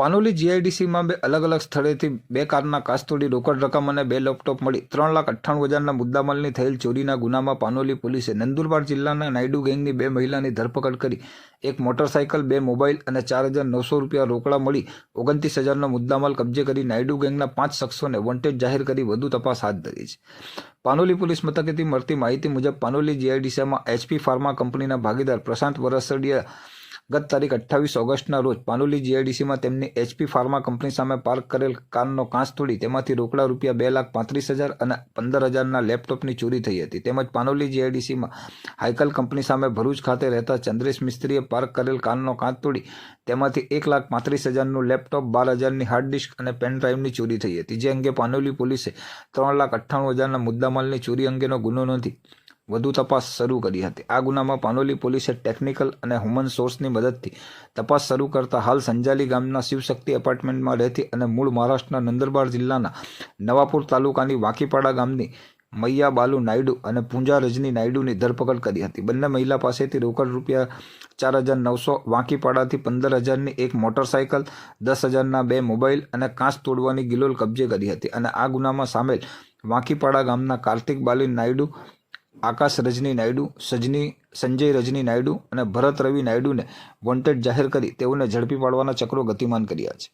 પાનોલી જીઆઈડીસીમાં બે અલગ અલગ સ્થળેથી બે કારના કાસ્તોડી રોકડ રકમ અને બે લેપટોપ મળી. ત્રણ લાખ અઠ્ઠાણું હજારના મુદ્દામાલની થયેલ ચોરીના ગુનામાં પાનોલી પોલીસે નંદુરબાર જિલ્લાના નાયડુ ગેંગની બે મહિલાની ધરપકડ કરી. એક મોટરસાયકલ, બે મોબાઈલ અને ચાર હજાર નવસો રૂપિયા રોકડા મળી. ઓગણત્રીસ હજારનો મુદ્દામાલ કબજે કરી નાયડુ ગેંગના પાંચ શખ્સોને વોન્ટેડ જાહેર કરી વધુ તપાસ હાથ ધરી છે. પાનોલી પોલીસ મથકેથી મળતી માહિતી મુજબ પાનોલી જીઆઈડીસીમાં એચપી ફાર્મા કંપનીના ભાગીદાર પ્રશાંત વરસડિયા ગત તારીખ અઠ્ઠાવીસ ઓગસ્ટના રોજ પાનોલી જીઆઈડીસીમાં તેમની એચપી ફાર્મા કંપની સામે પાર્ક કરેલ કારનો કાંચ તોડી તેમાંથી રોકડા રૂપિયા બે લાખ પાંત્રીસ હજાર અને પંદર હજારના લેપટોપની ચોરી થઈ હતી. તેમજ પાનોલી જીઆઈડીસીમાં હાઇકલ કંપની સામે ભરૂચ ખાતે રહેતા ચંદ્રેશ મિસ્ત્રીએ પાર્ક કરેલ કારનો કાંચ તોડી તેમાંથી એક લાખ પાંત્રીસ હજારનું લેપટોપ, બાર હજારની હાર્ડ ડિસ્ક અને પેન ડ્રાઈવની ચોરી થઈ હતી, જે અંગે પાનોલી પોલીસે ત્રણ લાખ અઠ્ઠાણું હજારના મુદ્દામાલની ચોરી અંગેનો ગુનો નોંધી વધુ તપાસ શરૂ કરી હતી. આ ગુનામાં પાનોલી પોલીસે ટેકનિકલ અને હ્યુમન સોર્સની મદદથી તપાસ શરૂ કરતા હાલ સંજાલી ગામના શિવશક્તિ એપાર્ટમેન્ટમાં રહેતી અને મૂળ મહારાષ્ટ્રના નંદરબાર જિલ્લાના નવાપુર તાલુકાની વાંકીપાડા ગામની મૈયા બાલુ નાયડુ અને પૂંજા રજની નાયડુની ધરપકડ કરી હતી. બંને મહિલા પાસેથી રોકડ રૂપિયા ચાર હજાર નવસો, વાંકીપાડાથી પંદર હજારની એક મોટરસાયકલ, દસ હજારના બે મોબાઈલ અને કાંચ તોડવાની ગિલોલ કબજે કરી હતી અને આ ગુનામાં સામેલ વાંકીપાડા ગામના કાર્તિક બાલી નાયડુ આકાશ રજની નાયડુ, સજની, સંજય રજની નાયડુ અને ભરત રવિ નાયડુને વોન્ટેડ જાહેર કરી તેઓને ઝડપી પાડવાના ચક્રો ગતિમાન કર્યા છે.